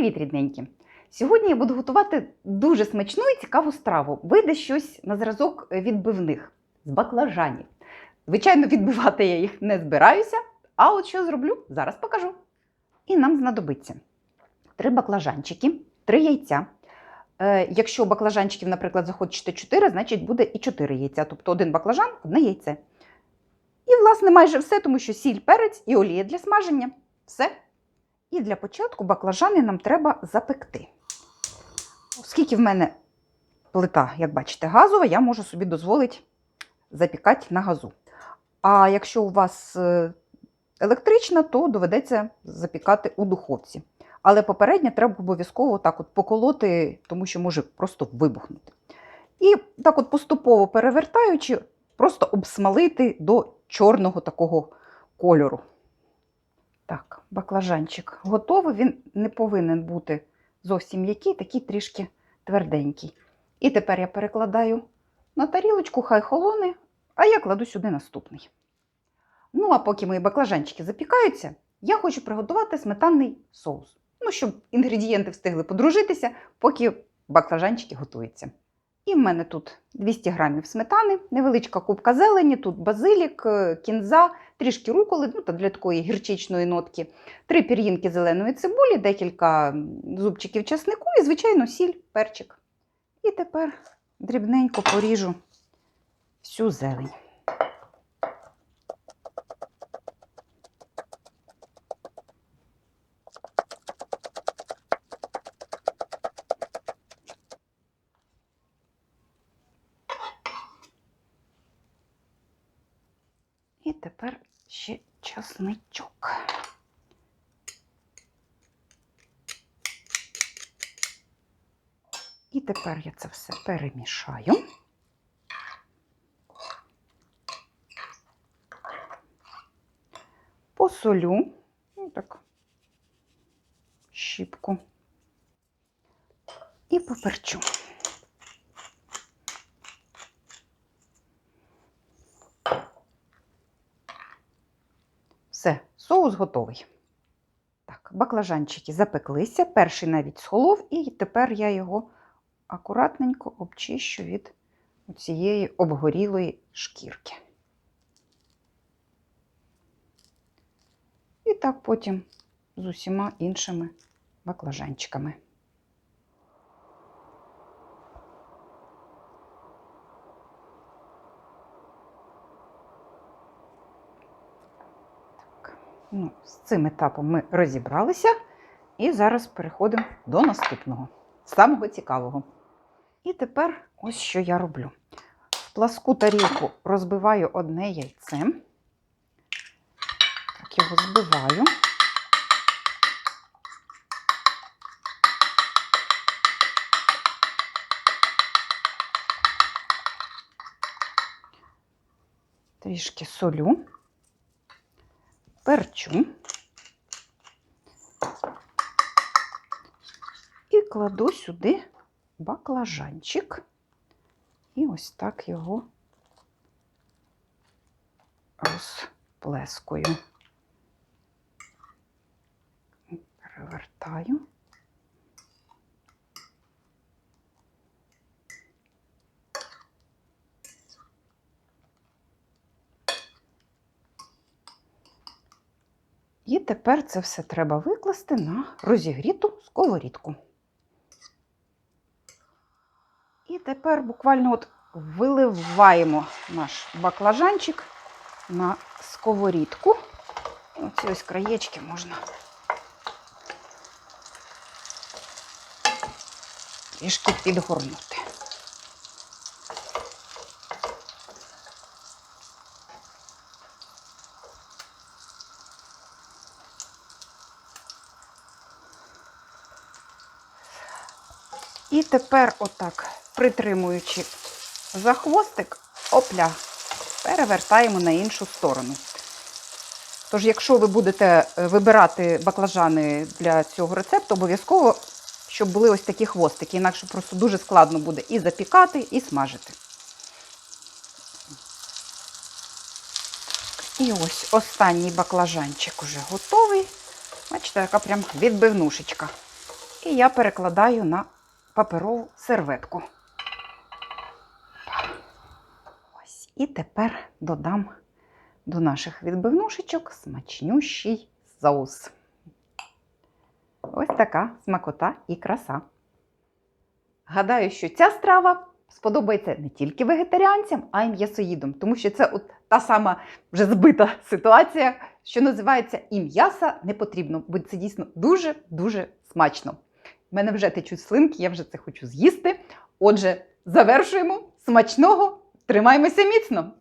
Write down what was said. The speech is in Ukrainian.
Привіт, рідненькі! Сьогодні я буду готувати дуже смачну і цікаву страву. Вийде щось на зразок відбивних з баклажанів. Звичайно, відбивати я їх не збираюся, а от що зроблю, зараз покажу. І нам знадобиться три баклажанчики, три яйця. Е, якщо баклажанчиків, наприклад, захочете 4, значить буде і 4 яйця. Тобто один баклажан, одне яйце. І, власне, майже все, тому що сіль, перець і олія для смаження. Все. І для початку баклажани нам треба запекти. Оскільки в мене плита, як бачите, газова, я можу собі дозволити запікати на газу. А якщо у вас е, електрична, то доведеться запікати у духовці. Але попередньо треба обов'язково так от поколоти, тому що може просто вибухнути. І так от поступово перевертаючи, просто обсмалити до чорного такого кольору. Так, баклажанчик готовий. Він не повинен бути зовсім м'який, такий трішки тверденький. І тепер я перекладаю на тарілочку, хай холоне, а я кладу сюди наступний. Ну, а поки мої баклажанчики запікаються, я хочу приготувати сметанний соус. Ну, щоб інгредієнти встигли подружитися, поки баклажанчики готуються. І в мене тут 200 грамів сметани, невеличка кубка зелені, тут базилік, е, кінза, трішки руколи, ну та для такої гірчичної нотки, три пір'їнки зеленої цибулі, декілька зубчиків часнику і, звичайно, сіль, перчик. І тепер дрібненько поріжу всю зелень. І тепер ще часничок. І тепер я це все перемішаю. Посолю, ну так, щіпку. І поперчу. Все, соус готовий. Так, баклажанчики запеклися, перший навіть схолов, і тепер я його акуратненько обчищу від цієї обгорілої шкірки. І так потім з усіма іншими баклажанчиками. Так, ну, з цим етапом ми розібралися. І зараз переходимо до наступного, самого цікавого. І тепер ось що я роблю. В пласку тарілку розбиваю одне яйце. Так, його збиваю. Трішки солю, перчу. І кладу сюди баклажанчик. І ось так його розплескую. Перевертаю. І тепер це все треба викласти на розігріту сковорідку. І тепер буквально от виливаємо наш баклажанчик на сковорідку. Оці ось краєчки можна трішки підгорнути. І тепер, отак, притримуючи за хвостик, опля, перевертаємо на іншу сторону. Тож, якщо ви будете е, вибирати баклажани для цього рецепту, обов'язково, щоб були ось такі хвостики, інакше просто дуже складно буде і запікати, і смажити. І ось останній баклажанчик уже готовий. Бачите, така прям відбивнушечка. І я перекладаю на паперову серветку. Ось. І тепер додам до наших відбивнушечок смачнющий соус. Ось така смакота і краса. Гадаю, що ця страва сподобається не тільки вегетаріанцям, а й м'ясоїдам, тому що це от та сама вже збита ситуація, що називається і м'яса не потрібно, бо це дійсно дуже-дуже смачно. У мене вже течуть слинки, я вже це хочу з'їсти. Отже, завершуємо смачного, тримаймося міцно!